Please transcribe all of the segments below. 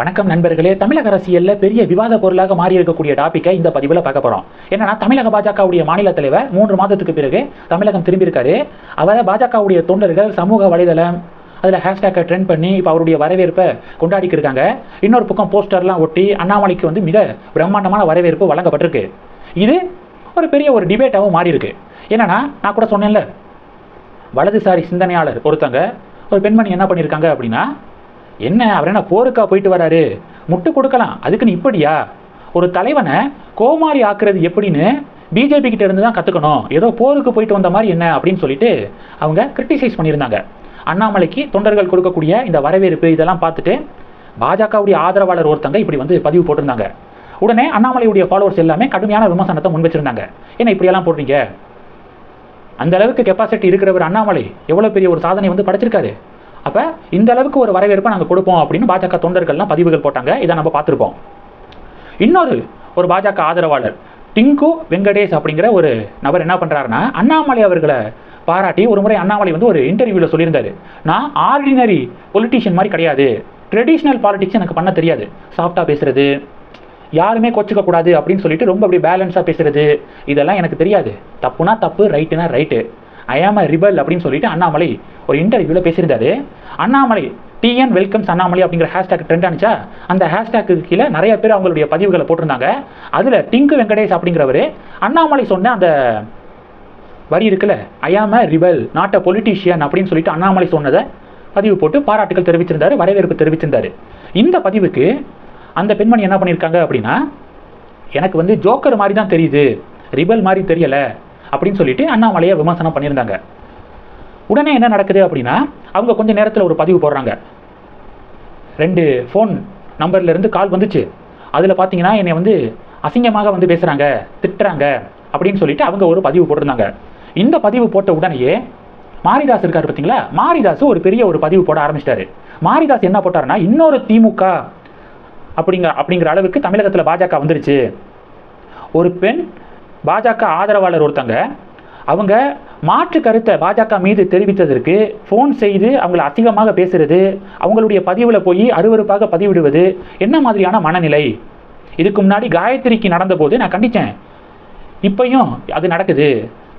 வணக்கம் நண்பர்களே. தமிழக அரசியல்ல பெரிய விவாத பொருளாக மாறி இருக்கக்கூடிய டாபிக்கை இந்த பதிவில் பார்க்க போறோம். என்னன்னா தமிழக பாஜகவுடைய மாநில தலைவர் மூன்று மாதத்துக்கு பிறகு தமிழகம் திரும்பியிருக்காரு. அவரை பாஜகவுடைய தொண்டர்கள் சமூக வலைதளம் அதில் ஹேஷ்டேக்கை ட்ரெண்ட் பண்ணி இப்போ அவருடைய வரவேற்பை கொண்டாடிக்கு இருக்காங்க. இன்னொரு பக்கம் போஸ்டர்லாம் ஒட்டி அண்ணாமலைக்கு வந்து மிக பிரம்மாண்டமான வரவேற்பு வழங்கப்பட்டிருக்கு. இது ஒரு பெரிய ஒரு டிபேட்டாகவும் மாறி இருக்கு என்னன்னா நான் கூட சொன்னேன்ல வலதுசாரி சிந்தனையாளர் ஒருத்தங்க ஒரு பெண்மணி என்ன பண்ணியிருக்காங்க அப்படின்னா என்ன அவர் என்ன போருக்கா போயிட்டு வராரு? முட்டு கொடுக்கலாம். அதுக்குன்னு இப்படியா? ஒரு தலைவனை கோமாளி ஆக்குறது எப்படின்னு பிஜேபி கிட்ட இருந்து தான் கற்றுக்கணும் ஏதோ போருக்கு போயிட்டு வந்த மாதிரி என்ன அப்படின்னு சொல்லிட்டு அவங்க கிரிட்டிசைஸ் பண்ணியிருந்தாங்க. அண்ணாமலைக்கு தொண்டர்கள் கொடுக்கக்கூடிய இந்த வரவேற்பு இதெல்லாம் பார்த்துட்டு பாஜகவுடைய ஆதரவாளர் ஒருத்தங்க இப்படி வந்து பதிவு போட்டிருந்தாங்க. உடனே அண்ணாமலையுடைய ஃபாலோவர்ஸ் எல்லாமே கடுமையான விமர்சனத்தை முன் வச்சிருந்தாங்க என்ன இப்படியெல்லாம் போடுறீங்க? அந்த அளவுக்கு கெப்பாசிட்டி இருக்கிறவர் அண்ணாமலை. எவ்வளோ பெரிய ஒரு சாதனை வந்து படைச்சிருக்காரு. அப்போ இந்த அளவுக்கு ஒரு வரவேற்பை நாங்கள் கொடுப்போம் அப்படின்னு பாஜக தொண்டர்கள்லாம் பதிவுகள் போட்டாங்க. இதை நம்ம பார்த்துருப்போம். இன்னொரு ஒரு பாஜக ஆதரவாளர் டிங்கு வெங்கடேஷ் அப்படிங்கிற ஒரு நபர் என்ன பண்ணுறாருன்னா அண்ணாமலை அவர்களை பாராட்டி ஒரு முறை அண்ணாமலை வந்து ஒரு இன்டர்வியூவில் சொல்லியிருந்தாரு. நான் ஆர்டினரி பொலிட்டிஷியன் மாதிரி கிடையாது. ட்ரெடிஷ்னல் பாலிட்டிக்ஸ் எனக்கு பண்ண தெரியாது. சாஃப்டாக பேசுறது யாருமே கொச்சுக்க கூடாது அப்படின்னு சொல்லிட்டு ரொம்ப அப்படி பேலன்ஸாக பேசுறது இதெல்லாம் எனக்கு தெரியாது. தப்புனா தப்பு ரைட்டுனா right I am a rebel அப்படின்னு சொல்லிட்டு அண்ணாமலை ஒரு இன்டர்வியூவில் பேசியிருந்தாரு. அண்ணாமலை டிஎன் வெல்கம்ஸ் அண்ணாமலை அப்படிங்கிற ஹேஷ்டேக் ட்ரெண்ட் ஆனிச்சா? அந்த ஹேஷ்டேக்கு கீழே நிறைய பேர் அவங்களுடைய பதிவுகளை போட்டிருந்தாங்க. அதில் டிங்கு வெங்கடேஷ் அப்படிங்கிறவர் அண்ணாமலை சொன்ன அந்த வரி இருக்குல்ல I am a rebel not a politician அப்படின்னு சொல்லிட்டு அண்ணாமலை சொன்னதை பதிவு போட்டு பாராட்டுகள் தெரிவிச்சிருந்தாரு வரவேற்பு தெரிவிச்சிருந்தாரு. இந்த பதிவுக்கு அந்த பெண்மணி என்ன பண்ணியிருக்காங்க அப்படின்னா எனக்கு வந்து ஜோக்கர் மாதிரி தான் தெரியுது ரிபல் மாதிரி தெரியலை அப்படின்னு சொல்லிட்டு அண்ணாமலையை விமர்சனம் பண்ணியிருந்தாங்க. உடனே என்ன நடக்குது அப்படின்னா அவங்க கொஞ்சம் நேரத்தில் ஒரு பதிவு போடுறாங்க. ரெண்டு ஃபோன் நம்பர்லேருந்து கால் வந்துச்சு. அதில் பார்த்தீங்கன்னா என்னை வந்து அசிங்கமாக வந்து பேசுகிறாங்க திட்டுறாங்க அப்படின்னு சொல்லிட்டு அவங்க ஒரு பதிவு போட்டிருந்தாங்க. இந்த பதிவு போட்ட உடனேயே மாரிதாஸ் இருக்கார் பார்த்தீங்களா மாரிதாஸ் ஒரு பெரிய ஒரு பதிவு போட ஆரம்பிச்சிட்டாரு. மாரிதாஸ் என்ன போட்டாருன்னா இன்னொரு திமுக அப்படிங்கிற அப்படிங்கிற அளவுக்கு தமிழகத்தில் பாஜக வந்துருச்சு. ஒரு பெண் பாஜக ஆதரவாளர் ஒருத்தங்க அவங்க மாற்று கருத்தை பாஜக மீது தெரிவித்ததற்கு ஃபோன் செய்து அவங்கள அசிங்கமாக பேசுறது அவங்களுடைய பதிவில் போய் அருவருப்பாக பதிவிடுவது என்ன மாதிரியான மனநிலை? இதுக்கு முன்னாடி காயத்ரிக்கு நடந்தபோது நான் கண்டித்தேன் இப்பையும் அது நடக்குது.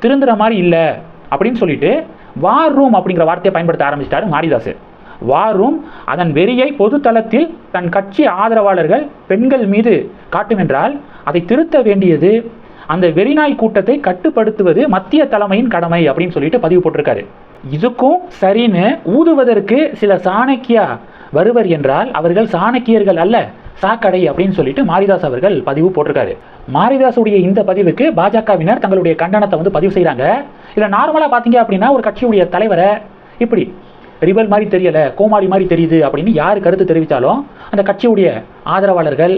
திருந்துற மாதிரி இல்லை அப்படின்னு சொல்லிட்டு வார் ரூம் அப்படிங்கிற வார்த்தையை பயன்படுத்த ஆரம்பிச்சிட்டாரு மாரிதாஸ் வார் ரூம் அதன் வெறியை பொதுத்தளத்தில் தன் கட்சி ஆதரவாளர்கள் பெண்கள் மீது காட்டும் என்றால் அதை திருத்த வேண்டியது அந்த வெறிநாய் கூட்டத்தை கட்டுப்படுத்துவது மத்திய தலைமையின் கடமை அப்படின்னு சொல்லிட்டு பதிவு போட்டிருக்காரு. இதுக்கும் சரின்னு ஊதுவதற்கு சில சாணக்கியா வருவர் என்றால் அவர்கள் சாணக்கியர்கள் அல்ல சாக்கடை அப்படின்னு சொல்லிட்டு மாரிதாஸ் அவர்கள் பதிவு போட்டிருக்காரு. மாரிதாஸுடைய இந்த பதிவுக்கு பாஜகவினர் தங்களுடைய கண்டனத்தை வந்து பதிவு செய்கிறாங்க இதில் நார்மலாக பார்த்தீங்க அப்படின்னா ஒரு கட்சியுடைய தலைவரை இப்படி ரிபல் மாதிரி தெரியலை கோமாளி மாதிரி தெரியுது அப்படின்னு யார் கருத்து தெரிவித்தாலும் அந்த கட்சியுடைய ஆதரவாளர்கள்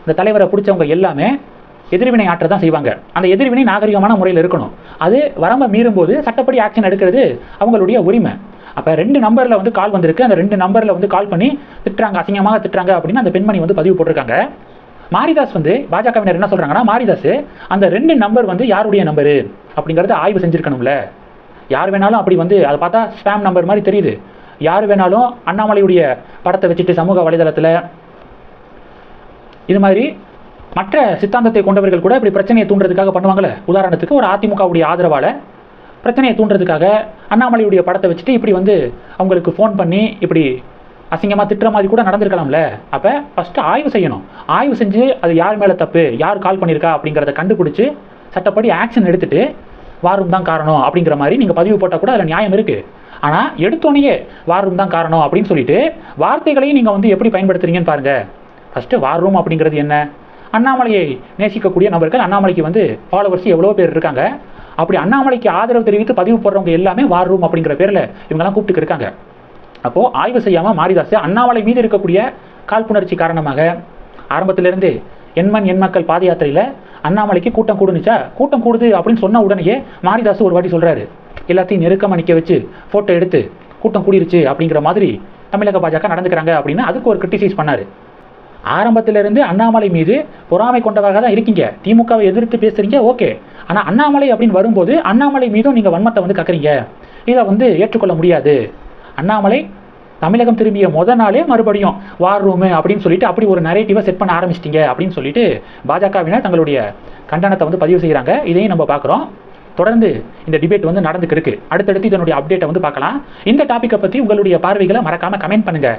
அந்த தலைவரை பிடிச்சவங்க எல்லாமே எதிர்வினை ஆற்ற தான் செய்வாங்க. அந்த எதிர்வினை நாகரிகமான முறையில் இருக்கணும். அது வரம்பை மீறும்போது சட்டப்படி ஆக்ஷன் எடுக்கிறது அவங்களுடைய உரிமை. அப்போ ரெண்டு நம்பரில் வந்து கால் வந்திருக்கு. அந்த ரெண்டு நம்பரில் வந்து கால் பண்ணி திட்டுறாங்க அசிங்கமாக திட்டுறாங்க அப்படின்னு அந்த பெண்மணி வந்து பதிவு போட்டிருக்காங்க. மாரிதாஸ் வந்து பாஜகவினர் என்ன சொல்கிறாங்கன்னா மாரிதாஸ் அந்த ரெண்டு நம்பர் வந்து யாருடைய நம்பரு அப்படிங்கிறத ஆய்வு செஞ்சுருக்கணும்ல. யார் வேணாலும் அப்படி வந்து அதை பார்த்தா ஸ்பேம் நம்பர் மாதிரி தெரியுது. யார் வேணாலும் அண்ணாமலையுடைய படத்தை வச்சுட்டு சமூக வலைதளத்தில் இது மாதிரி மற்ற சித்தாந்தத்தை கொண்டவர்கள் கூட இப்படி பிரச்சனையை தூண்டுறதுக்காக பண்ணுவாங்கல்ல உதாரணத்துக்கு ஒரு அதிமுகவுடைய ஆதரவாளர் பிரச்சனையை தூண்டுறதுக்காக அண்ணாமலையுடைய படத்தை வச்சுட்டு இப்படி வந்து அவங்களுக்கு ஃபோன் பண்ணி இப்படி அசிங்கமாக திட்டுற மாதிரி கூட நடந்திருக்கலாம்ல? அப்போ ஃபஸ்ட்டு ஆய்வு செய்யணும். ஆய்வு செஞ்சு அது யார் மேலே தப்பு? யார் கால் பண்ணியிருக்கா? அப்படிங்கிறத கண்டுபிடிச்சி சட்டப்படி ஆக்ஷன் எடுத்துகிட்டு வாரும் தான் காரணம் அப்படிங்கிற மாதிரி நீங்கள் பதிவு போட்டால் கூட அதில் நியாயம் இருக்குது ஆனால் எடுத்தோடனே வாரும் தான் காரணம் அப்படின்னு சொல்லிட்டு வார்த்தைகளையும் நீங்கள் வந்து எப்படி பயன்படுத்துறீங்கன்னு பாருங்கள் ஃபஸ்ட்டு வார் ரூம் அப்படிங்கிறது என்ன? அண்ணாமலையை நேசிக்கக்கூடிய நபர்கள் அண்ணாமலைக்கு வந்து ஃபாலோவர்ஸ் எவ்வளோ பேர் இருக்காங்க. அப்படி அண்ணாமலைக்கு ஆதரவு தெரிவித்து பதிவு போடுறவங்க எல்லாமே வார் ரூம் அப்படிங்கிற பேரில் இவங்கெல்லாம் கூப்பிட்டு இருக்காங்க. அப்போது ஆய்வு செய்யாமல் மாரிதாஸ் அண்ணாமலை மீது இருக்கக்கூடிய காழ்ப்புணர்ச்சி காரணமாக ஆரம்பத்திலிருந்து எண்மண் எண் மக்கள் பாத யாத்திரையில் அண்ணாமலைக்கு கூட்டம் கூடுனுச்சா? கூட்டம் கூடுது அப்படின்னு சொன்ன உடனேயே மாரிதாஸ் ஒரு வாட்டி சொல்கிறாரு எல்லாத்தையும் நெருக்கமாக நிற்க வச்சு ஃபோட்டோ எடுத்து கூட்டம் கூடிருச்சு அப்படிங்கிற மாதிரி தமிழக பாஜக நடந்துக்கிறாங்க அப்படின்னு அதுக்கு ஒரு கிரிட்டிசைஸ் பண்ணார். ஆரம்பத்திலிருந்து அண்ணாமலை மீது பொறாமை கொண்டவராக தான் இருக்கீங்க. திமுகவை எதிர்த்து பேசுறீங்க ஓகே. ஆனால் அண்ணாமலை அப்படின்னு வரும்போது அண்ணாமலை மீதும் நீங்கள் வன்மத்தை வந்து கக்குறீங்க. இதை வந்து ஏற்றுக்கொள்ள முடியாது. அண்ணாமலை தமிழகம் திரும்பிய முத நாளே மறுபடியும் வார் ரூமு அப்படின்னு சொல்லிட்டு அப்படி ஒரு நரேட்டிவை செட் பண்ண ஆரம்பிச்சிட்டிங்க அப்படின்னு சொல்லிட்டு பாஜகவினர் தங்களுடைய கண்டனத்தை வந்து பதிவு செய்கிறாங்க இதையும் நம்ம பார்க்குறோம். தொடர்ந்து இந்த டிபேட் வந்து நடந்துக்கு இருக்கு. அடுத்தடுத்து இதனுடைய அப்டேட்டை வந்து பார்க்கலாம். இந்த டாப்பிக்கை பற்றி உங்களுடைய பார்வைகளை மறக்காமல் கமெண்ட் பண்ணுங்கள்